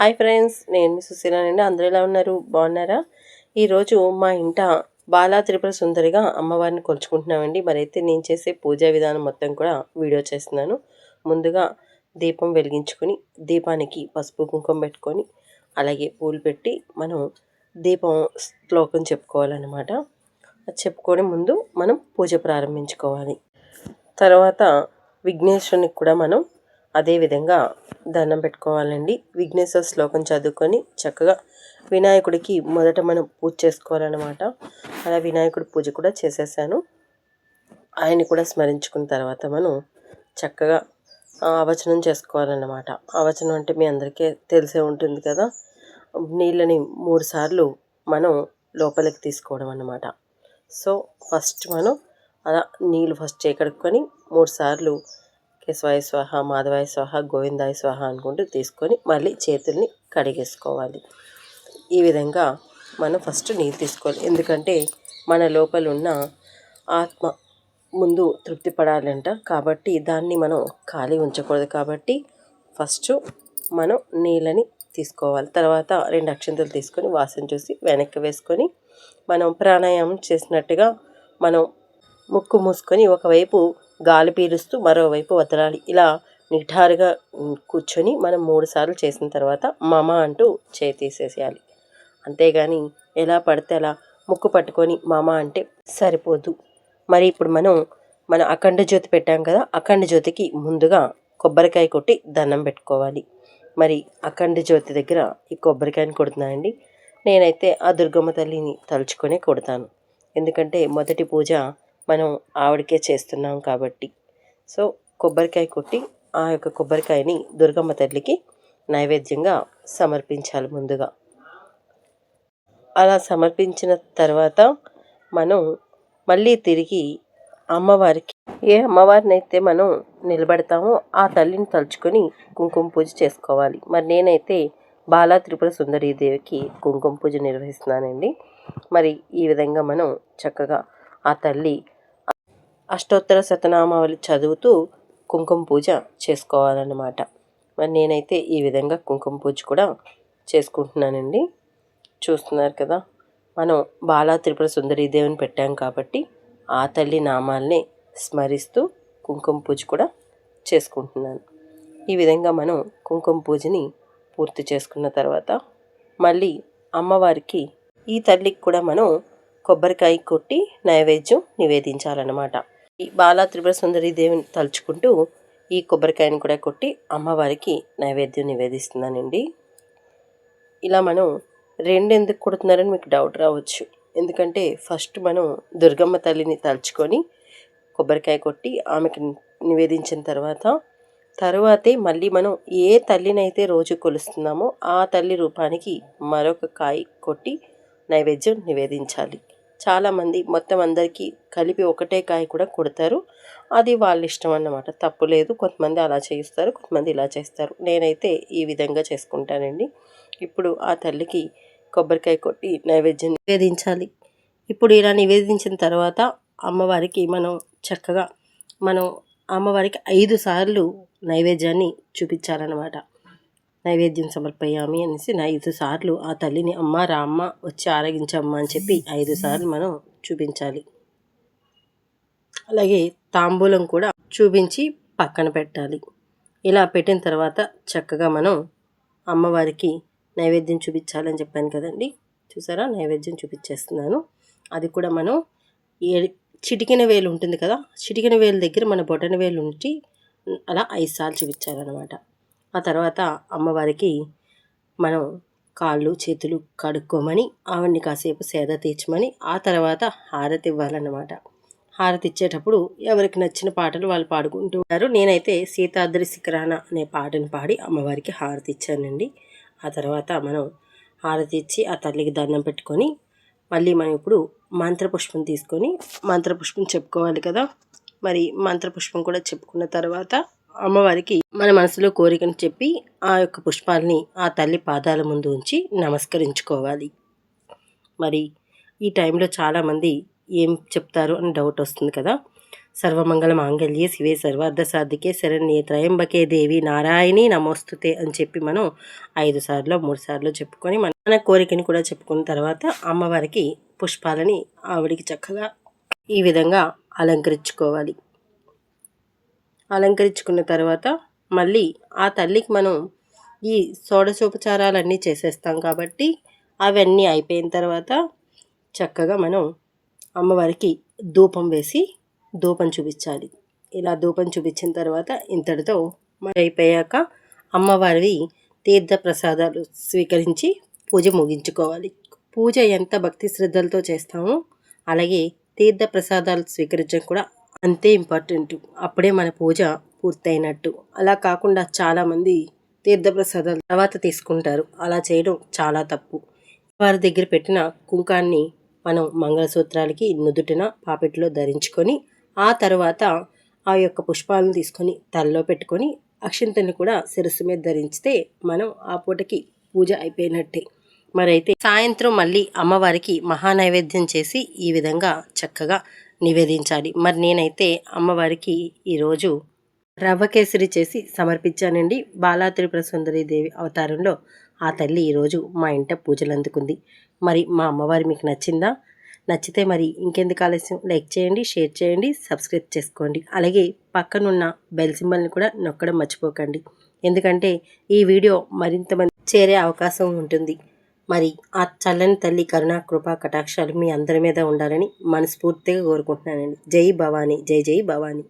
Hi friends నేను మీ సుశీలానండి అందరూ ఎలా ఉన్నారు? బాగున్నారా? ఈరోజు మా ఇంట బాలా త్రిపుర సుందరిగా అమ్మవారిని కొలుచుకుంటున్నామండి. మరైతే నేను చేసే పూజా విధానం మొత్తం కూడా వీడియో చేస్తున్నాను. ముందుగా దీపం వెలిగించుకొని దీపానికి పసుపు కుంకుమ పెట్టుకొని అలాగే పూలు పెట్టి మనం దీపం శ్లోకం చెప్పుకోవాలన్నమాట. అది చెప్పుకొని ముందు మనం పూజ ప్రారంభించుకోవాలి. తర్వాత విఘ్నేశ్వరునికి కూడా మనం అదేవిధంగా దండం పెట్టుకోవాలండి. విఘ్నేశ్వర శ్లోకం చదువుకొని చక్కగా వినాయకుడికి మొదట మనం పూజ చేసుకోవాలన్నమాట. అలా వినాయకుడి పూజ కూడా చేసేసాను. ఆయన్ని కూడా స్మరించుకున్న తర్వాత మనం చక్కగా అవచనం చేసుకోవాలన్నమాట. అవచనం అంటే మీ అందరికీ తెలిసే ఉంటుంది కదా. నీళ్ళని మూడుసార్లు మనం లోపలికి తీసుకోవడం అన్నమాట. సో ఫస్ట్ మనం అలా నీళ్ళు ఫస్ట్ చేకడుక్కొని మూడుసార్లు కేశవాయ స్వాహ మాధవాయ స్వాహ గోవిందాయ స్వాహ అనుకుంటూ తీసుకొని మళ్ళీ చేతుల్ని కడిగేసుకోవాలి. ఈ విధంగా మనం ఫస్ట్ నీళ్ళు తీసుకోవాలి. ఎందుకంటే మన లోపల ఉన్న ఆత్మ ముందు తృప్తి పడాలంట. కాబట్టి దాన్ని మనం ఖాళీ ఉంచకూడదు. కాబట్టి ఫస్ట్ మనం నీళ్ళని తీసుకోవాలి. తర్వాత రెండు అక్షంతలు తీసుకొని వాసన చూసి వెనక్కి వేసుకొని మనం ప్రాణాయామం చేసినట్టుగా మనం ముక్కు మూసుకొని ఒకవైపు గాలి పీలుస్తూ మరోవైపు వదలాలి. ఇలా నిఠారుగా కూర్చొని మనం మూడుసార్లు చేసిన తర్వాత మమ అంటూ చేయి తీసేసేయాలి. అంతేగాని ఎలా పడితే అలా ముక్కు పట్టుకొని మమ అంటే సరిపోదు. మరి ఇప్పుడు మనం మన అఖండ జ్యోతి పెట్టాం కదా అఖండ జ్యోతికి ముందుగా కొబ్బరికాయ కొట్టి దండం పెట్టుకోవాలి. మరి అఖండ జ్యోతి దగ్గర ఈ కొబ్బరికాయని కొడుతున్నానండి నేనైతే ఆ దుర్గమ్మ తల్లిని తలుచుకొనే కొడతాను. ఎందుకంటే మొదటి పూజ మనం ఆవిడకే చేస్తున్నాం కాబట్టి. సో కొబ్బరికాయ కొట్టి ఆ యొక్క కొబ్బరికాయని దుర్గమ్మ తల్లికి నైవేద్యంగా సమర్పించాలి ముందుగా. అలా సమర్పించిన తర్వాత మనం మళ్ళీ తిరిగి అమ్మవారికి ఏ అమ్మవారిని అయితే మనం నిలబెడతామో ఆ తల్లిని తలుచుకొని కుంకుమ పూజ చేసుకోవాలి. మరి నేనైతే బాలా త్రిపుర సుందరీ దేవికి కుంకుమ పూజ నిర్వహిస్తున్నానండి. మరి ఈ విధంగా మనం చక్కగా ఆ తల్లి అష్టోత్తర శతనామావళి చదువుతూ కుంకుమ పూజ చేసుకోవాలన్నమాట. మరి నేనైతే ఈ విధంగా కుంకుమ పూజ కూడా చేసుకుంటున్నానండి. చూస్తున్నారు కదా మనం బాలా త్రిపుర సుందరీదేవిని పెట్టాం కాబట్టి ఆ తల్లి నామాల్ని స్మరిస్తూ కుంకుమ పూజ కూడా చేసుకుంటున్నాను. ఈ విధంగా మనం కుంకుమ పూజని పూర్తి చేసుకున్న తర్వాత మళ్ళీ అమ్మవారికి ఈ తల్లికి కూడా మనం కొబ్బరికాయ కొట్టి నైవేద్యం నివేదించాలన్నమాట. బాలా త్రిపుర సుందరి దేవిని తలుచుకుంటూ ఈ కొబ్బరికాయని కూడా కొట్టి అమ్మవారికి నైవేద్యం నివేదిస్తున్నానండి. ఇలా మనం రెండు ఎందుకు కొడుతున్నారని మీకు డౌట్ రావచ్చు. ఎందుకంటే ఫస్ట్ మనం దుర్గమ్మ తల్లిని తలుచుకొని కొబ్బరికాయ కొట్టి ఆమెకి నివేదించిన తర్వాత తరువాతే మళ్ళీ మనం ఏ తల్లినైతే రోజు కొలుస్తున్నామో ఆ తల్లి రూపానికి మరొక కాయ కొట్టి నైవేద్యం నివేదించాలి. చాలామంది మొత్తం అందరికీ కలిపి ఒకటే కాయ కూడా కొడతారు. అది వాళ్ళ ఇష్టం అన్నమాట. తప్పు లేదు. కొంతమంది అలా చేస్తారు కొంతమంది ఇలా చేస్తారు. నేనైతే ఈ విధంగా చేసుకుంటానండి. ఇప్పుడు ఆ తల్లికి కొబ్బరికాయ కొట్టి నైవేద్యం నివేదించాలి. ఇప్పుడు ఇలా నివేదించిన తర్వాత అమ్మవారికి మనం చక్కగా మనం అమ్మవారికి ఐదు సార్లు నైవేద్యాన్ని చూపించాలన్నమాట. నైవేద్యం సమర్పయామి అనేసి ఐదు సార్లు ఆ తల్లిని అమ్మ రామ్మ వచ్చి ఆరగించమ్మ అని చెప్పి ఐదు సార్లు మనం చూపించాలి. అలాగే తాంబూలం కూడా చూపించి పక్కన పెట్టాలి. ఇలా పెట్టిన తర్వాత చక్కగా మనం అమ్మవారికి నైవేద్యం చూపించాలని చెప్పాను కదండి. చూసారా? నైవేద్యం చూపించేస్తున్నాను. అది కూడా మనం ఏ చిటికిన వేలు ఉంటుంది కదా చిటికిన వేలు దగ్గర మన బొటన వేలు ఉంచి అలా ఐదు సార్లు చూపించాలన్నమాట. ఆ తర్వాత అమ్మవారికి మనం కాళ్ళు చేతులు కడుక్కోమని ఆవిడ్ని కాసేపు సేద తీర్చమని ఆ తర్వాత హారతి ఇవ్వాలన్నమాట. హారతి ఇచ్చేటప్పుడు ఎవరికి నచ్చిన పాటలు వాళ్ళు పాడుకుంటూ ఉంటారు. నేనైతే సీతాద్రి శిఖరాన అనే పాటను పాడి అమ్మవారికి హారతి ఇచ్చానండి. ఆ తర్వాత మనం హారతి ఇచ్చి ఆ తల్లికి దండం పెట్టుకొని మళ్ళీ మనం ఇప్పుడు మంత్రపుష్పం తీసుకొని మంత్రపుష్పం చెప్పుకోవాలి కదా. మరి మంత్రపుష్పం కూడా చెప్పుకున్న తర్వాత అమ్మవారికి మన మనసులో కోరికను చెప్పి ఆ యొక్క పుష్పాలని ఆ తల్లి పాదాల ముందు ఉంచి నమస్కరించుకోవాలి. మరి ఈ టైంలో చాలామంది ఏం చెప్తారు అని డౌట్ వస్తుంది కదా. సర్వమంగళ మాంగళ్యే శివే సర్వార్థ సాధికే శరణ్యే త్రయంబకే దేవి నారాయణి నమోస్తుతే అని చెప్పి మనం ఐదు సార్లు మూడు సార్లు చెప్పుకొని మన మన కోరికని కూడా చెప్పుకున్న తర్వాత అమ్మవారికి పుష్పాలని ఆవిడికి చక్కగా ఈ విధంగా అలంకరించుకోవాలి. అలంకరించుకున్న తర్వాత మళ్ళీ ఆ తల్లికి మనం ఈ షోడశోపచారాలన్నీ చేసేస్తాం కాబట్టి అవన్నీ అయిపోయిన తర్వాత చక్కగా మనం అమ్మవారికి ధూపం వేసి ధూపం చూపించాలి. ఇలా ధూపం చూపించిన తర్వాత ఇంతటితో అయిపోయాక అమ్మవారి తీర్థ ప్రసాదాలు స్వీకరించి పూజ ముగించుకోవాలి. పూజ ఎంత భక్తి శ్రద్ధలతో చేస్తామో అలాగే తీర్థ ప్రసాదాలు స్వీకరించడం కూడా అంతే ఇంపార్టెంట్. అప్పుడే మన పూజ పూర్తయినట్టు. అలా కాకుండా చాలామంది తీర్థప్రసాదాలు తర్వాత తీసుకుంటారు. అలా చేయడం చాలా తప్పు. వారి దగ్గర పెట్టిన కుంకాన్ని మనం మంగళసూత్రాలకి నుదుటిన పాపెట్లో ధరించుకొని ఆ తర్వాత ఆ యొక్క పుష్పాలను తీసుకొని తలలో పెట్టుకొని అక్షింతని కూడా శిరస్సు మీద ధరించితే మనం ఆ పూటకి పూజ అయిపోయినట్టే. మరైతే సాయంత్రం మళ్ళీ అమ్మవారికి మహానైవేద్యం చేసి ఈ విధంగా చక్కగా నివేదించాలి. మరి నేనైతే అమ్మవారికి ఈరోజు రవ్వ కేసరి చేసి సమర్పించానండి. బాలా త్రిపుర దేవి అవతారంలో ఆ తల్లి ఈరోజు మా ఇంట పూజలు అందుకుంది. మరి మా అమ్మవారి మీకు నచ్చిందా? నచ్చితే మరి ఇంకెందుకు ఆలస్యం? లైక్ చేయండి షేర్ చేయండి సబ్స్క్రైబ్ చేసుకోండి. అలాగే పక్కనున్న బెల్ సింబల్ని కూడా నొక్కడం మర్చిపోకండి. ఎందుకంటే ఈ వీడియో మరింత మంది చేరే అవకాశం ఉంటుంది. మరి ఆ చల్లని తల్లి కరుణా కృపా కటాక్షాలు మీ అందరి మీద ఉండాలని మనస్ఫూర్తిగా కోరుకుంటున్నానండి. జై భవానీ జై జై భవానీ.